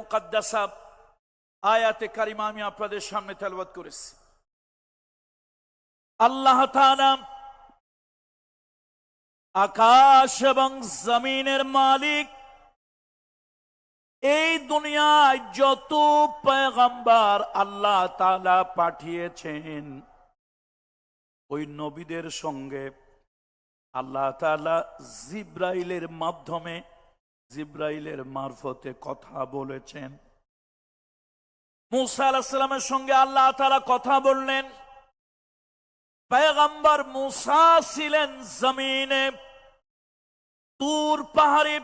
মুকাদ্দাসা, আয়াতে কারিমা আমি আপনাদের সামনে তেলবাদ করেছি। আল্লাহ আকাশ এবং জমিনের মালিক, এই দুনিয়ায় যত পয়গম্বর আল্লাহ তালা পাঠিয়েছেন, ওই নবীদের সঙ্গে আল্লাহ তালা জিব্রাইলের মাধ্যমে জিব্রাইলের মারফতে কথা বলেছেন। মুসা আলাহিসাল্লামের সঙ্গে আল্লাহ তাআলা কথা বললেন। পেগম্বর মুসা ছিলেন জমিনে তুর পাহাড়ে।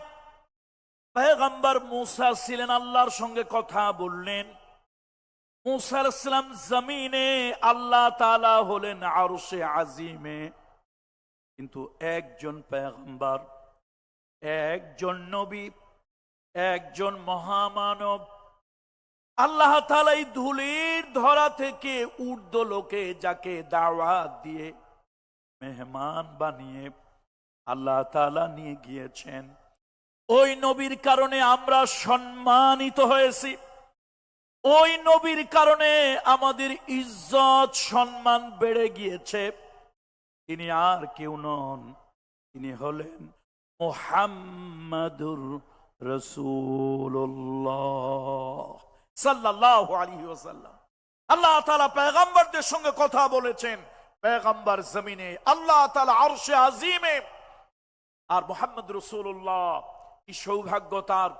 পেগম্বর মুসা ছিলেন আল্লাহর সঙ্গে কথা বললেন। মুসা আলাইহিসসালাম জমিনে আল্লাহ তাআলা হলেন আরশে আজিমে। কিন্তু একজন পেগম্বর একজন নবী, একজন মহামানব। আল্লাহ তাআলা এই ধুলির ধরা থেকে ঊর্ধ্ব লোকে যাকে দাওয়াত দিয়ে মেহমান বানিয়ে আল্লাহ তাআলা নিয়ে গিয়েছেন। ওই নবীর কারণে আমরা সম্মানিত হয়েছি। ওই নবীর কারণে আমাদের ইজ্জত, সম্মান বেড়ে গিয়েছে। তিনি আর কেউ নন, তিনি হলেন মোহাম্মদুর রসুল্লাহ সাল্লাল্লাহু আলাইহি ওয়াসাল্লাম। আল্লাহ তাআলা পয়গম্বরদের সঙ্গে কথা বলেছেন, পয়গম্বর জমিনে, আল্লাহ তাআলা আরশে আজিমে। আর মোহাম্মদ রসুল্লাহ কি সৌভাগ্য তার।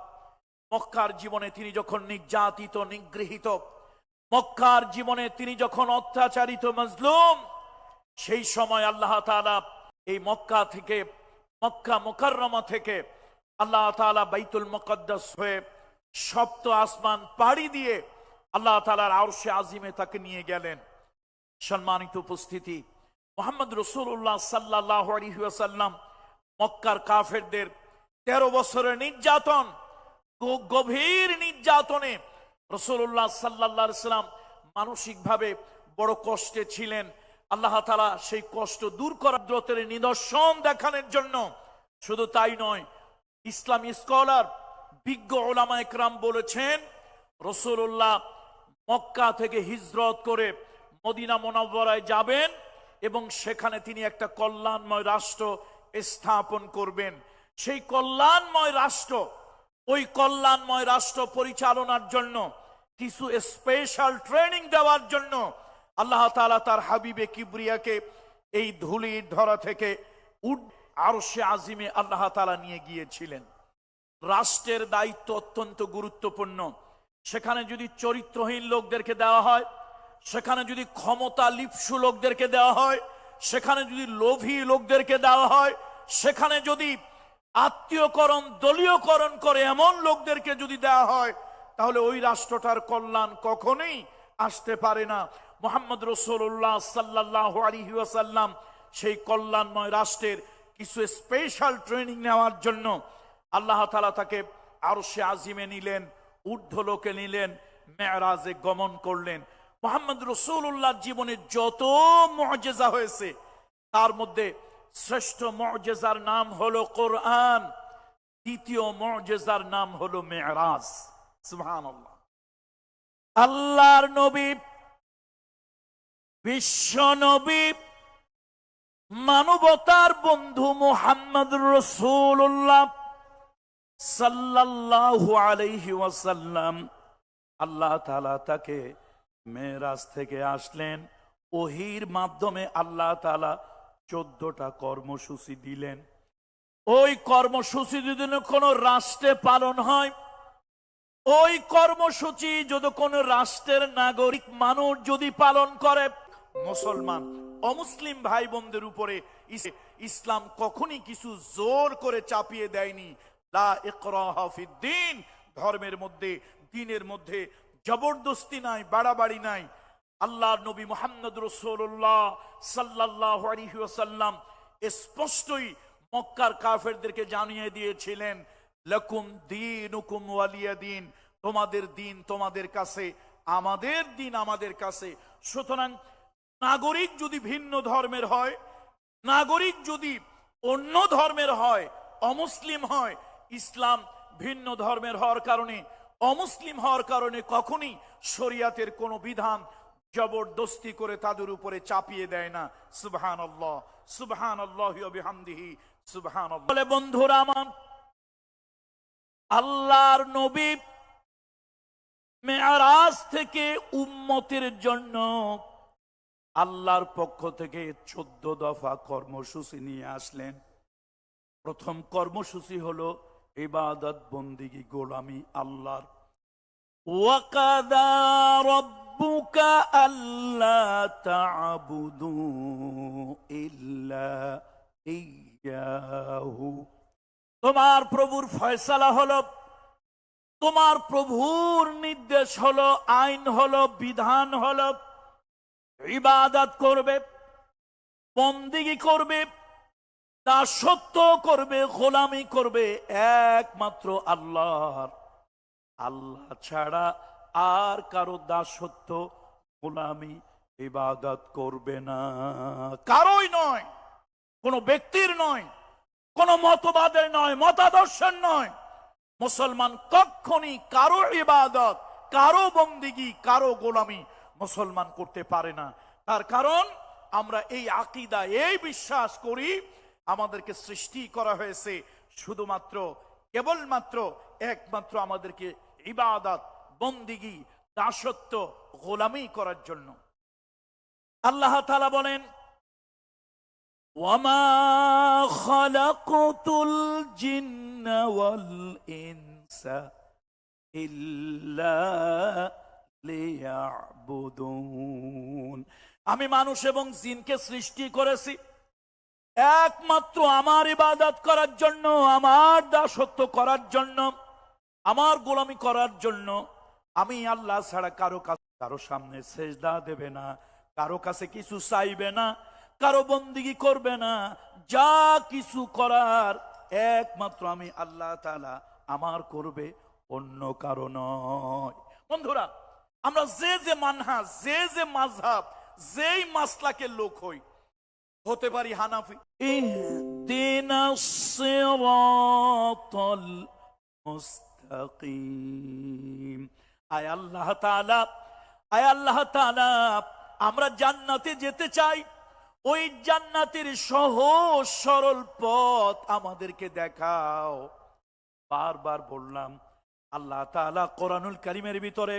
মক্কার জীবনে তিনি যখন নির্যাতিত, নিগৃহীত, মক্কার জীবনে তিনি যখন অত্যাচারিত, মজলুম, সেই সময় আল্লাহ তাআলা এই মক্কা থেকে মক্কা মোকাররমা থেকে আল্লাহ তাআলা বাইতুল মুকদ্দাস হয়ে সপ্ত আসমান পাড়ি দিয়ে আল্লাহ তাআলার আরশে আজিমে তাকে নিয়ে গেলেন। সম্মানিত উপস্থিতি, মোহাম্মদ রসুল্লাহ সাল্লাহ আলাইহি ওয়াসাল্লাম মক্কার কাফেরদের তেরো বছরের নির্যাতন গভীর নির্যাতনে রসুল্লাহ সাল্লাহ সাল্লাম মানসিকভাবে বড় কষ্টে ছিলেন। আল্লাহ তালা সেই কষ্ট দূর করার দ্রতের নিদর্শন দেখানোর জন্য শুধু তাই নয়, ইসলামী স্কলার, বিজ্ঞ ওলামা একরাম বলেছেন রসুল্লাহ মক্কা থেকে হিজরত করে মদিনা মোনাব্বরায় যাবেন এবং সেখানে তিনি একটা কল্যাণময় রাষ্ট্র স্থাপন করবেন। সেই কল্যাণময় রাষ্ট্র, ওই কল্যাণময় রাষ্ট্র পরিচালনার জন্য, কিছু স্পেশাল ট্রেনিং দেওয়ার জন্য আল্লাহ তালা তার হাবিবে কিবরিয়াকে এই ধুলির ধরা থেকে উড আরও সে আজিমে আল্লাহ তালা নিয়ে গিয়েছিলেন। রাষ্ট্রের দায়িত্ব অত্যন্ত গুরুত্বপূর্ণ। সেখানে যদি চরিত্রহীন লোকদেরকে দেওয়া হয়, সেখানে যদি ক্ষমতা লিপসু লোকদেরকে দেওয়া হয়, সেখানে যদি লোভী লোকদেরকে দেওয়া হয়, সেখানে যদি আত্মীয়করণ, দলীয়করণ করে এমন লোকদেরকে যদি দেওয়া হয়, তাহলে ওই রাষ্ট্রটার কল্যাণ কখনোই আসতে পারে না। মোহাম্মদ রসুল্লাহ সাল্লাহ আলহি ওয়াসাল্লাম সেই কল্যাণময় রাষ্ট্রের কিছু স্পেশাল ট্রেনিং নেওয়ার জন্য আল্লাহ তালা তাকে আরও সে আজিমে নিলেন, ঊর্ধ্ব লোকে নিলেন মেয়রাজে গমন করলেন। মোহাম্মদ রসুল্লাহ জীবনে যত মজেজা হয়েছে, তার মধ্যে শ্রেষ্ঠ মজেজার নাম হলো কোরআন, দ্বিতীয় মজেজার নাম হলো মেয়রাজ সুবহানাল্লাহ। আল্লাহর নবী বিশ্ব নবী মানবতার বন্ধু মোহাম্মদ রসুল্লাহ আলাইহি ওয়াসাল্লাম আল্লাহ তাআলা তাকে মেরাজ থেকে আসলেন। ওহির মাধ্যমে আল্লাহ তালা চোদ্দটা কর্মসূচি দিলেন। ওই কর্মসূচি যদি কোনো রাষ্ট্রে পালন হয়, ওই কর্মসূচি যদি কোনো রাষ্ট্রের নাগরিক মানুষ যদি পালন করে মুসলমান, অমুসলিম ভাই বোনদের উপরে ইসলাম কখনই কিছু জোর করে চাপিয়ে দেয়নি। ইকরাহা ধর্মের মধ্যে, দিনের মধ্যে জবরদস্তি নাই, বাড়াবাড়ি নাই। আল্লাহর নবী মোহাম্মদ রসুল্লাহ সাল্লাহ আলাইহি স্পষ্টই মক্কার কাফেরদেরকে জানিয়ে দিয়েছিলেন, লকুম দিন হুকুম ওয়ালিয়া দিন, তোমাদের দিন তোমাদের কাছে, আমাদের দিন আমাদের কাছে। সুতরাং নাগরিক যদি ভিন্ন ধর্মের হয়, নাগরিক যদি অন্য ধর্মের হয়, অমুসলিম হয়, ইসলাম ভিন্ন ধর্মের হওয়ার কারণে, অমুসলিম হওয়ার কারণে কখনই শরিয়াতের কোনো বিধান জবরদস্তি করে তাদের উপরে চাপিয়ে দেয় না। সুবহান আল্লাহ সুবহান আল্লাহ বিহামদিহি সুবহান বলে বন্ধুরা আমার, আল্লাহর নবী মেয়ারাজ থেকে উম্মতের জন্য আল্লাহর পক্ষ থেকে চোদ্দ দফা কর্মসূচি নিয়ে আসলেন। প্রথম কর্মসূচি হল ইবাদত বন্দিগি গোলামি আল্লাহর। তোমার প্রভুর ফয়সালা হলো, তোমার প্রভুর নির্দেশ হলো, আইন হলো, বিধান হলো ইবাদত করবে, বন্দিগি করবে দাসত্ব করবে, গোলামি করবে, একমাত্র আল্লাহর। আল্লাহ ছাড়া আর কারও দাসত্ব, গোলামি, ইবাদত করবে না। কারোই নয়, কোনো ব্যক্তির নয়, কোন মতবাদের নয়, মতাদর্শের নয়। মুসলমান কখনই কারও ইবাদত, কারও বন্দিগি, কারও গোলামি মুসলমান করতে পারে না। তার কারণ, আমরা এই আকিদা এই বিশ্বাস করি, আমাদেরকে সৃষ্টি করা হয়েছে শুধুমাত্র, কেবলমাত্র, একমাত্র আমাদেরকে ইবাদাত, বন্দিগি, দাসত্ব, গোলামি করার জন্য। আল্লাহ তালা বলেন জিন্না ইনসা ইল্লা আমি মানুষ এবং জিনকে সৃষ্টি করেছি। একমাত্র আমার ইবাদত করার জন্য, আমার দাসত্ব করার জন্য, আমার গোলামি করার জন্য আমি আল্লাহ ছাড়া কারও কাছে কারও সামনে সেজদা দেবে না, কারও কাছে কিছু চাইবে না, কারও বন্দিগি করবে না। যা কিছু করার একমাত্র আমি আল্লাহ তালা আমার করবে, অন্য কারও নয়। বন্ধুরা আমরা যে যে মানহা, যে যে মাযহাব যেই মাসলাকের লোক হই, হতে পারি হানাফি। আল্লাহ আল্লাহ আমরা জান্নাতে যেতে চাই। ওই জান্নাতের সহজ, সরল পথ আমাদেরকে দেখাও। বারবার বললাম, আল্লাহ তাআলা কোরআনুল কারিমের ভিতরে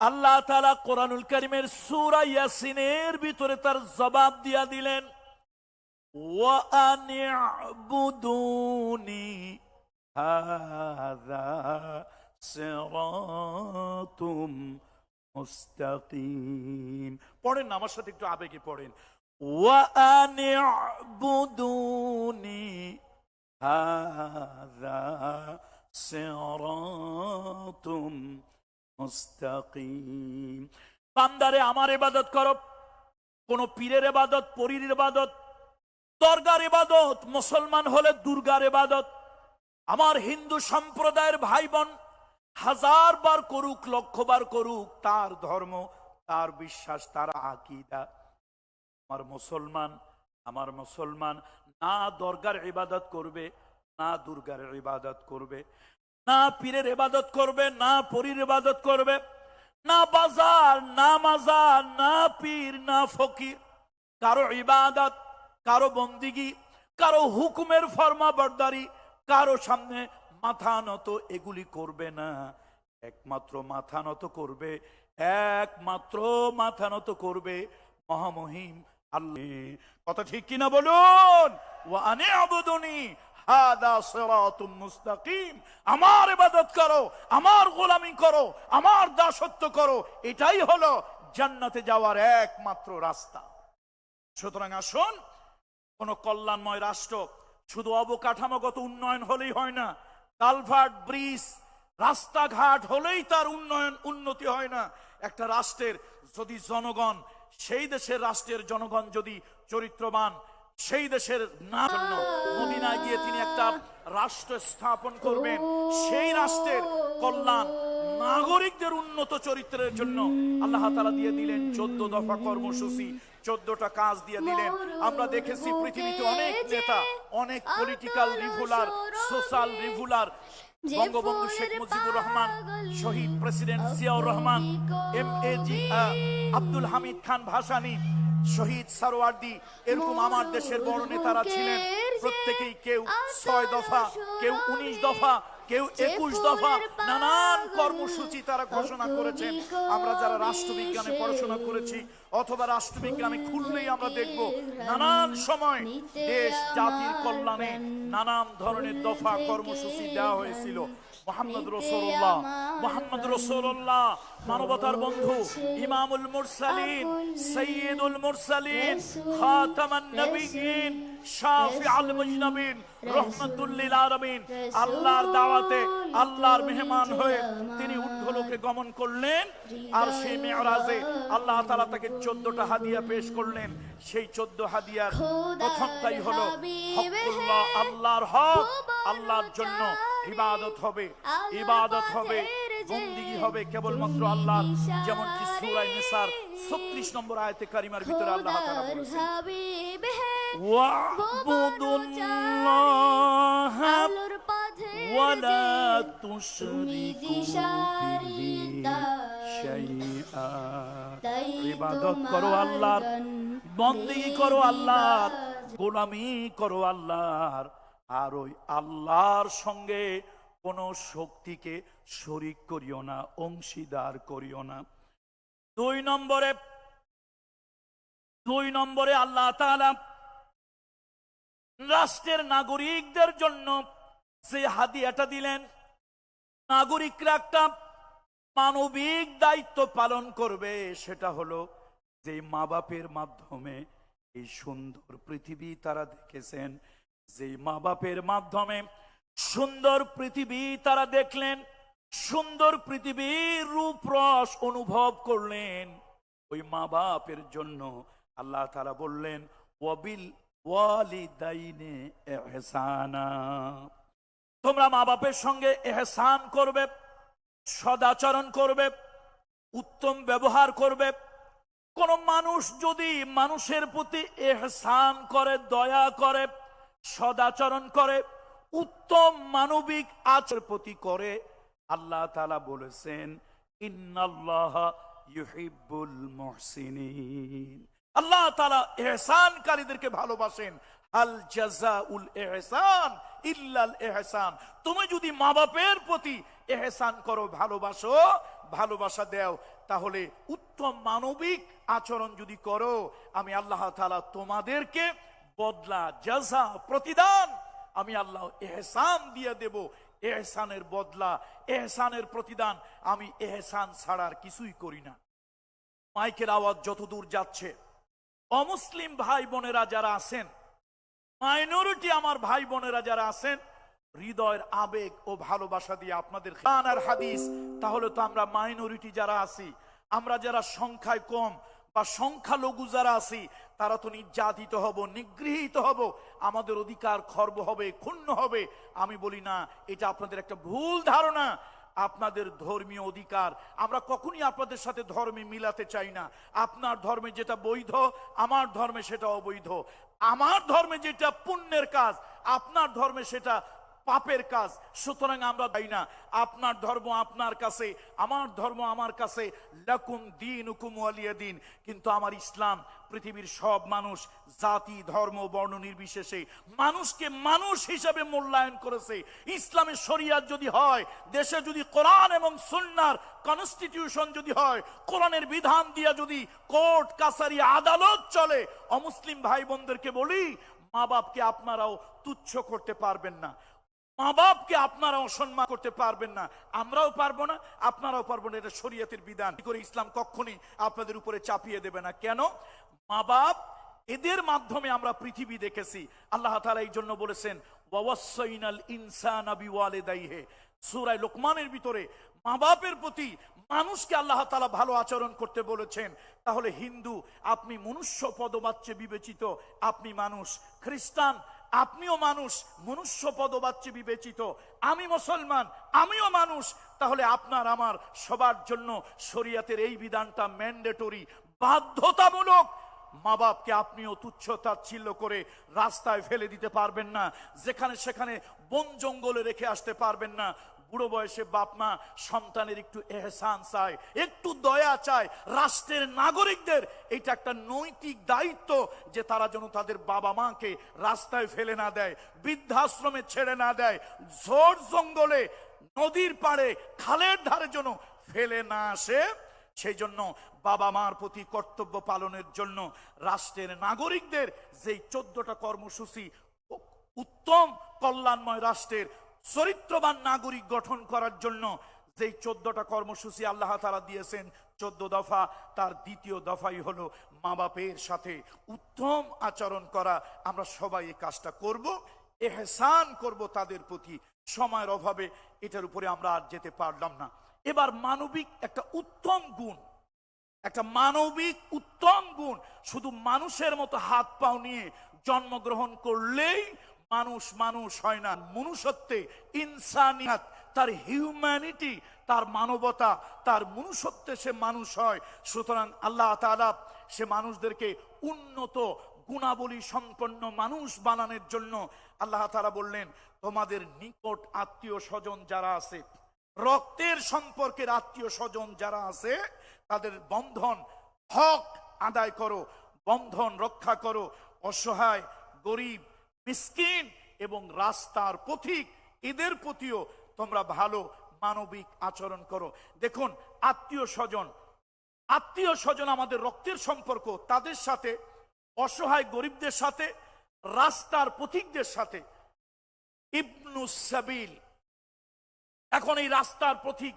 আল্লাহ তালা কোরআনুল করিমের সুরা ইয়াসিনের ভিতরে তার জবাব দিয়া দিলেন পড়েন আমার সাথে একটু আবেগে পড়েন। ওয়ানি হাদা তুম মুস্তাকিম। বান্দারে, আমার ইবাদত করো। কোন পীরের ইবাদত, পরীর ইবাদত, দরগার ইবাদত, মুসলমান হলে দুর্গার ইবাদত। আমার হিন্দু সম্প্রদায়ের ভাই বোন হাজার বার করুক লক্ষ বার করুক, তার ধর্ম, তার বিশ্বাস, তার আকিদা। আমার মুসলমান আমার মুসলমান, না দরগার ইবাদত করবে, না দুর্গার ইবাদত করবে। না পীরের ইবাদত করবে, না পরীর ইবাদত করবে, না বাজার, না মাজার, না পীর, না ফকির। কারও ইবাদত, কারও বন্দিগি, কারও হুকুমের ফরমা বরদারি কারও সামনে মাথা নত, এগুলি করবে না। একমাত্র মাথা নত করবে, একমাত্র মাথা নত করবে মহামহিম আল্লাহ। কথা ঠিক কিনা বলুন? ও আনে আবদনি মুস্তাকিম। আমার ইবাদত করো, আমার গোলামি করো, আমার দাসত্ব করো, এটাই হলো জান্নাতে যাওয়ার একমাত্র রাস্তা। সুতরাং আসুন, কোন কল্যাণময় রাষ্ট্র, শুধু অবকাঠামোগত উন্নয়ন হলেই হয় না, কালভার্ট ব্রিজ, রাস্তাঘাট হলেই তার উন্নয়ন, উন্নতি হয় না। একটা রাষ্ট্রের যদি জনগণ, সেই দেশের রাষ্ট্রের জনগণ যদি চরিত্রবান সেই দেশের না জন্য মদিনায় গিয়ে তিনি একটা রাষ্ট্র স্থাপন করবেন। সেই রাষ্ট্রের কল্যাণ নাগরিকদের উন্নত চরিত্রের জন্য আল্লাহ তালা দিয়ে দিলেন চোদ্দ দফা কর্মসূচি চোদ্দটা কাজ দিয়ে দিলেন। আমরা দেখেছি পৃথিবীতে অনেক নেতা অনেক পলিটিক্যাল রিভুলার সোশ্যাল রিভুলার বঙ্গবন্ধু শেখ মুজিবুর রহমান শহীদ president Ziaur Rahman M A G Abdul Hamid Khan Bhasani Shaheed Suhrawardy এরকম আমার দেশের বড় নেতারা ছিলেন। প্রত্যেকেই কেউ ছয় দফা কেউ উনিশ দফা কেউ একুশ দফা নানান কর্মসূচি তারা ঘোষণা করেছেন। আমরা যারা রাষ্ট্রবিজ্ঞানে পড়াশোনা করেছি অথবা রাষ্ট্রবিজ্ঞানে খুললেই আমরা দেখব নানান সময় দেশ জাতির কল্যাণে নানান ধরনের দফা কর্মসূচি দেওয়া হয়েছিল। মোহাম্মদ রসুল্লাহ মোহাম্মদ রসুল্লাহ মানবতার বন্ধু ইমামুল মুরসালিন সৈয়দুল মুরসালিন খাতামান নবীন শাফি আল মুজনবিন রহমতুল্লিল আলামিন। আল্লাহর দাওয়াতে আল্লাহর মেহমান হয়ে তিনি ঊর্ধ্বলোকে গমন করলেন আর সেই মেয়রাজে আল্লাহ তালা তাকে 14টা হাদিয়া পেশ করলেন। সেই 14 হাদিয়ার প্রথমটাই হলো আল্লাহর হক আল্লাহর জন্য ইবাদত হবে ইবাদত হবে বন্দিগি হবে কেবলমাত্র আল্লাহ যেমন কি সূরা নিসার 36 নম্বর আয়াতে কারিমার ভিতরে আল্লাহ তাআলা বলেছেন। ওয়া বুদুল্লাহ ওয়াবুদুল্লাহ ওয়ালা তুশরিকু বিহি শাইআ। ইবাদত করো আল্লাহর বন্দিগি করো আল্লাহর গোলামি করো আল্লাহর। আর ওই আল্লাহর সঙ্গে কোন শক্তিকে শরিক করিও না, অংশীদার করিও না। দুই নম্বরে দুই নম্বরে আল্লাহ রাষ্ট্রের নাগরিকদের জন্য যে হাদিয়াটা দিলেন, নাগরিকরা একটা মানবিক দায়িত্ব পালন করবে, সেটা হলো যে মা বাপের মাধ্যমে এই সুন্দর পৃথিবী তারা দেখেছেন যে মা বাপের মাধ্যমে সুন্দর পৃথিবী তারা দেখলেন, সুন্দর পৃথিবীর রূপরস অনুভব করলেন। ওই মা বাপের জন্য আল্লাহ তারা বললেন, ওয়াবিল তোমরা মা বাপের সঙ্গে এহসান করবে, সদাচরণ করবে, উত্তম ব্যবহার করবে। কোন মানুষ যদি মানুষের প্রতি এহসান করে, দয়া করে সদাচরণ করে, উত্তম মানবিক আচর প্রতি করে, আল্লাহ তালা বলেছেন, ইন্নাল্লাহ ইউহিব্বুল মুহসিনিন। আল্লাহ তাআলা এহসানকারীদেরকে ভালোবাসেন। আল জাযাউল ইহসান ইল্লাল ইহসান তুমি যদি মা বাপের প্রতি এহসান করো, ভালোবাসো, ভালোবাসা দেও, তাহলে উত্তম মানবিক আচরণ যদি করো, আমি আল্লাহ তালা তোমাদেরকে বদলা, জাযা, প্রতিদান আমি আল্লাহ এহসান দিয়ে দেব। এহসানের বদলা, এহসানের প্রতিদান আমি এহসান ছাড়ার কিছুই করি না। মাইকের আওয়াজ যত দূর যাচ্ছে, অমুসলিম ভাই বোনেরা যারা আছেন, মাইনরিটি আমার ভাই বোনেরা যারা আছেন, হৃদয়ের আবেগ ও ভালোবাসা দিয়ে আপনাদের খান আর হাদিস, তাহলে তো আমরা মাইনরিটি যারা আছি, আমরা যারা সংখ্যায় কম বা সংখ্যালঘু যারা আছি তারা তো নির্যাতিত হব, নিগৃহীত হব, আমাদের অধিকার খর্ব হবে, ক্ষুণ্ণ হবে। আমি বলি না, এটা আপনাদের একটা ভুল ধারণা। আপনাদের ধর্মীয় অধিকার, আমরা কখনই আপনাদের সাথে ধর্মে মিলাতে চাই না। আপনার ধর্মে যেটা বৈধ, আমার ধর্মে সেটা অবৈধ। আমার ধর্মে যেটা পুণ্যের কাজ, আপনার ধর্মে সেটা পাপের কাজ, সুতরাং আমরা তাই না। আপনার ধর্ম আপনার কাছে, আমার ধর্ম আমার কাছে। লাকুম দিন হুকুম আলিয়া দিন। কিন্তু আমার ইসলাম, পৃথিবীর সব মানুষ, জাতি, ধর্ম, বর্ণ নির্বিশেষে মানুষকে মানুষ হিসাবে মূল্যায়ন করেছে। ইসলামের শরিয়াত যদি হয়, দেশে যদি কোরআন এবং সুন্নার কনস্টিটিউশন যদি হয়, কোরআনের বিধান দিয়া যদি কোর্ট, কাছারি আদালত চলে, অমুসলিম ভাই বোনদেরকে বলি মা বাপকে আপনারাও তুচ্ছ করতে পারবেন না। মা বাপকে আপনারা অসম্মান করতে পারবেন না। আমরাও পারব না, আপনারাও পারব না। এটা শরীয়তের বিধান। করে ইসলাম কখনই আপনাদের উপরে চাপিয়ে দেবে না? কেন? মা বাপ এদের মাধ্যমে আমরা পৃথিবী দেখেছি। আল্লাহ তালা এই জন্য বলেছেন ওয়াসাইনাল ইনসানা বিওয়ালিদাইহি। সূরা লোকমানের ভিতরে মা বাপের প্রতি মানুষকে আল্লাহ তালা ভালো আচরণ করতে বলেছেন। তাহলে হিন্দু, আপনি মনুষ্য পদবাচ্যে বিবেচিত, আপনি মানুষ। খ্রিস্টান আপনিও মানুষ, মনুষ্য পদবাচ্যে বিবেচিত। আমি মুসলমান, আমিও মানুষ। তাহলে আপনার আমার সবার জন্য শরিয়াতের এই বিধানটা ম্যান্ডেটরি বাধ্যতামূলক। মা বাপকে আপনিও তুচ্ছ তাচ্ছিল্য করে রাস্তায় ফেলে দিতে পারবেন না, যেখানে সেখানে বন জঙ্গলে রেখে আসতে পারবেন না। বুড়ো বয়সে বাপ মা সন্তানের একটু এহসান চায়, একটু দয়া চায়, রাষ্ট্রের নাগরিকদের, এটা একটা নৈতিক দায়িত্ব যে তারা যেন তাদের বাবা মাকে রাস্তায় ফেলে না দেয়, বৃদ্ধাশ্রমে ছেড়ে না দেয় ঝোড় জঙ্গলে, নদীর পাড়ে, খালের ধারে যেন ফেলে না আসে। সেই জন্য বাবা মার প্রতি কর্তব্য পালনের জন্য রাষ্ট্রের নাগরিকদের যেই চোদ্দটা কর্মসূচি, উত্তম কল্যাণময় রাষ্ট্রের চরিত্রবান নাগরিক গঠন করার জন্য যেই চোদ্দটা কর্মসূচি আল্লাহ তারা দিয়েছেন, চোদ্দ দফা, তার দ্বিতীয় দফাই হলো মা বাপের সাথে উত্তম আচরণ করা। আমরা সবাই এই কাজটা করব, এহসান করব তাদের প্রতি সময়ের অভাবে, এটার উপরে আমরা আর যেতে পারলাম না। এবার মানবিক একটা উত্তম গুণ, একটা মানবিক উত্তম গুণ, শুধু মানুষের মতো হাত পাও নিয়ে জন্মগ্রহণ করলেই মানুষ মানুষ হয় না। মনুষ্যত্বে ইনসানিয়াত, তার হিউম্যানিটি তার মানবতা, তার মনুষ্যত্বে সে মানুষ হয়। সুতরাং আল্লাহ তালা সে মানুষদেরকে উন্নত, গুণাবলী সম্পন্ন মানুষ বানানোর জন্য আল্লাহ তাআলা বললেন, তোমাদের নিকট আত্মীয় স্বজন যারা আছে, রক্তের সম্পর্কের আত্মীয় স্বজন যারা আছে, তাদের বন্ধন হক আদায় করো, বন্ধন রক্ষা করো, অসহায়, গরিব মিসকিন এবং রাস্তার পথিক, এদের প্রতিও তোমরা ভালো মানবিক আচরণ করো। দেখুন, আত্মীয় স্বজন আত্মীয় স্বজন আমাদের রক্তের সম্পর্ক, তাদের সাথে, অসহায় গরিবদের সাথে, রাস্তার পথিকদের সাথে। ইবনু সাবিল, এখন এই রাস্তার পথিক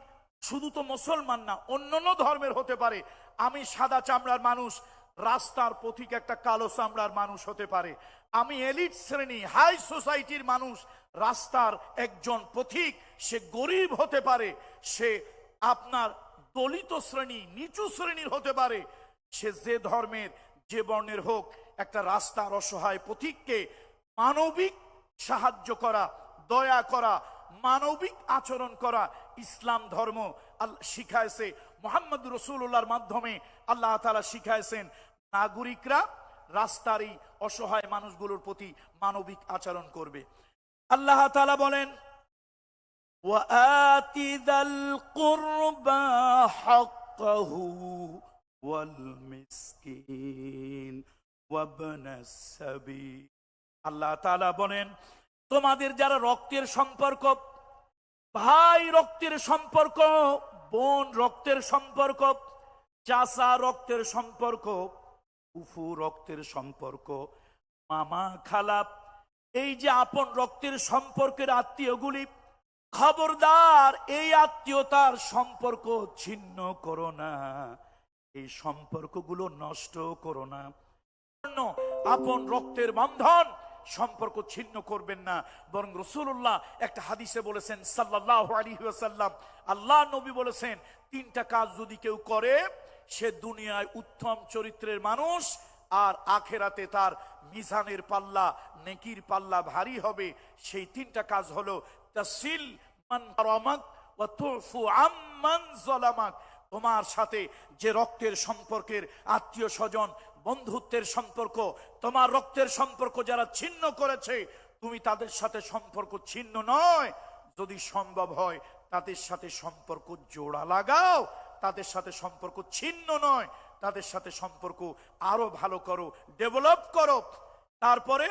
শুধু তো মুসলমান না, অন্যান্য ধর্মের হতে পারে। আমি সাদা চামড়ার মানুষ রাস্তার পথিক একটা কালো চামড়ার মানুষ হতে পারে। আমি এলিট শ্রেণি, হাই সোসাইটির মানুষ। রাস্তার একজন পথিক, সে গরিব হতে পারে। সে আপনার দলিত শ্রেণি, নিচু শ্রেণির হতে পারে। সে যে ধর্মের, যে বর্ণের হোক, একটা রাস্তার অসহায় পথিককে মানবিক সাহায্য করা, দয়া করা, মানবিক আচরণ করা ইসলাম ধর্ম শিখাইছে। মোহাম্মদ রসুল্লাহর মাধ্যমে আল্লাহ তালা শিখাইছেন নাগরিকরা রাস্তার এই অসহায় মানুষগুলোর প্রতি মানবিক আচরণ করবে আল্লাহ তালা বলেন وآت ذا القربى حقه والمسكين وابن السبيل আল্লাহ তাআলা বলেন তোমাদের যারা রক্তের সম্পর্ক ভাই রক্তের সম্পর্ক বোন রক্তের সম্পর্ক চাচা রক্তের সম্পর্ক উফু রক্তের সম্পর্ক, মামা খালাপ, এই যে আপন রক্তের সম্পর্কের আত্মীয়গুলি, খবরদার, এই আত্মীয়তার সম্পর্ক ছিন্ন করো না। এই সম্পর্কগুলো নষ্ট করো না। আপন রক্তের বন্ধন সম্পর্ক ছিন্ন করবেন না। বরং রসুল্লাহ একটা হাদিসে বলেছেন সাল্লাহ আলী সাল্লাম আল্লাহ নবী বলেছেন, তিনটা কাজ যদি কেউ করে সে দুনিয়ায় উত্তম চরিত্রের মানুষ, আর আখেরাতে তার মিজানের পাল্লা, নেকির পাল্লা ভারী হবে। সেই তিনটা কাজ হলো তাসিল মান তোমার সাথে যে রক্তের সম্পর্কের আত্মীয় স্বজন, বন্ধুত্বের সম্পর্ক, তোমার রক্তের সম্পর্ক যারা ছিন্ন করেছে, তুমি তাদের সাথে সম্পর্ক ছিন্ন নয়। যদি সম্ভব হয়, তাদের সাথে সম্পর্ক জোড়া লাগাও। তাদের সাথে সম্পর্ক ছিন্ন নয়। তাদের সাথে সম্পর্ক আরও ভালো করো ডেভেলপ করো। তারপরে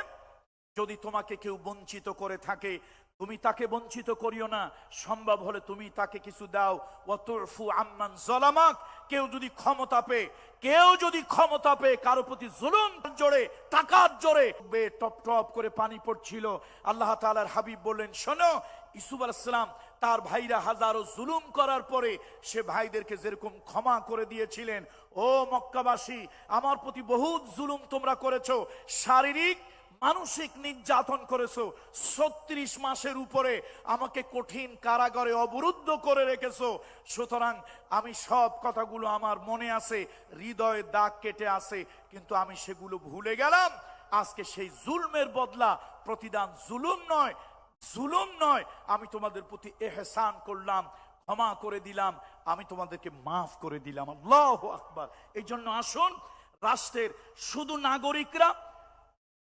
যদি তোমাকে কেউ বঞ্চিত করে থাকে, তুমি তাকে বঞ্চিত করিও না। সম্ভব হলে তুমি তাকে কিছু দাও। ওয়াতুরফু আম্মান জলামাক কেউ যদি ক্ষমতা পেয়ে, কেউ যদি ক্ষমতা পেয়ে কারও প্রতি জুলুম জোরে টাকার জোরে, বে টপ টপ করে পানি পড়ছিল। আল্লাহ তাআলার হাবিব বললেন, শোনো, ইসুফ আলাইসালাম তার ভাইরা হাজারো জুলুম করার পরে সে ভাইদেরকে যেরকম ক্ষমা করে দিয়েছিলেন, ও মক্কাবাসী, আমার প্রতি বহুত জুলুম তোমরা করেছ, শারীরিক, মানসিক নির্যাতন করেছ, ছত্রিশ মাসের উপরে আমাকে কঠিন কারাগারে অবরুদ্ধ করে রেখেছো, সুতরাং আমি সব কথাগুলো আমার মনে আছে, হৃদয়ে দাগ কেটে আছে, কিন্তু আমি সেগুলো ভুলে গেলাম। আজকে সেই জুলমের বদলা প্রতিদান জুলুম নয় জুলুম নয়, আমি তোমাদের প্রতি এহসান করলাম, ক্ষমা করে দিলাম, আমি তোমাদেরকে মাফ করে দিলাম। আল্লাহ আকবার। এই জন্য আসুন, রাষ্ট্রের শুধু নাগরিকরা,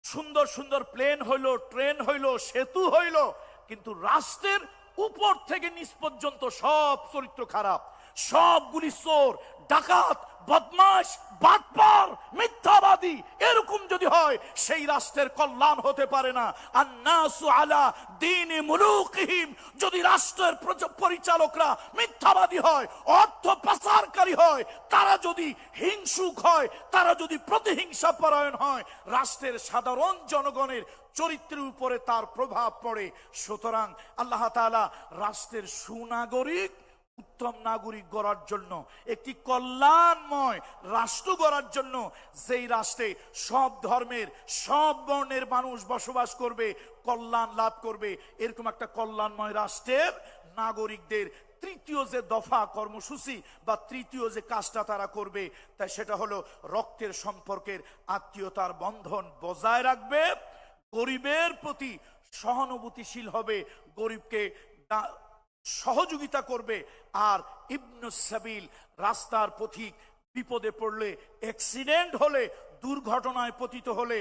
সুন্দর সুন্দর প্লেন হইল, ট্রেন হইল, সেতু হইল, কিন্তু রাষ্ট্রের উপর থেকে নিচ পর্যন্ত সব চরিত্র খারাপ। সবগুলি চোর, ডাকাত বদমাস বাটপার মিথ্যাবাদী, এরকম যদি হয়, সেই রাষ্ট্রের কল্যাণ হতে পারে না। আন্নাসু আলা দিনে মুলুকিহিম, যদি রাষ্ট্রের পরিচালকরা মিথ্যাবাদী হয়, অর্থ পাচারকারী হয়, তারা যদি হিংসুক হয়, তারা যদি প্রতিহিংসা পরায়ণ হয়, রাষ্ট্রের সাধারণ জনগণের চরিত্রের উপরে তার প্রভাব পড়ে। সুতরাং আল্লাহ তাআলা রাষ্ট্রের সুনাগরিক উত্তম নাগরিক গড়ার জন্য, একটি কল্যাণময় রাষ্ট্র গড়ার জন্য, যেই রাষ্ট্রে সব ধর্মের, সব বর্ণের মানুষ বসবাস করবে, কল্যাণ লাভ করবে, এরকম একটা কল্যাণময় রাষ্ট্রের নাগরিকদের তৃতীয় যে দফা কর্মসূচি বা তৃতীয় যে কাজটা তারা করবে, তাই সেটা হলো রক্তের সম্পর্কের আত্মীয়তার বন্ধন বজায় রাখবে, গরিবের প্রতি সহানুভূতিশীল হবে, গরিবকে সহযোগিতা করবে। আর ইবনু সাবিল রাস্তার পথিক বিপদে পড়লে অ্যাক্সিডেন্ট হলে দুর্ঘটনায় পতিত হলে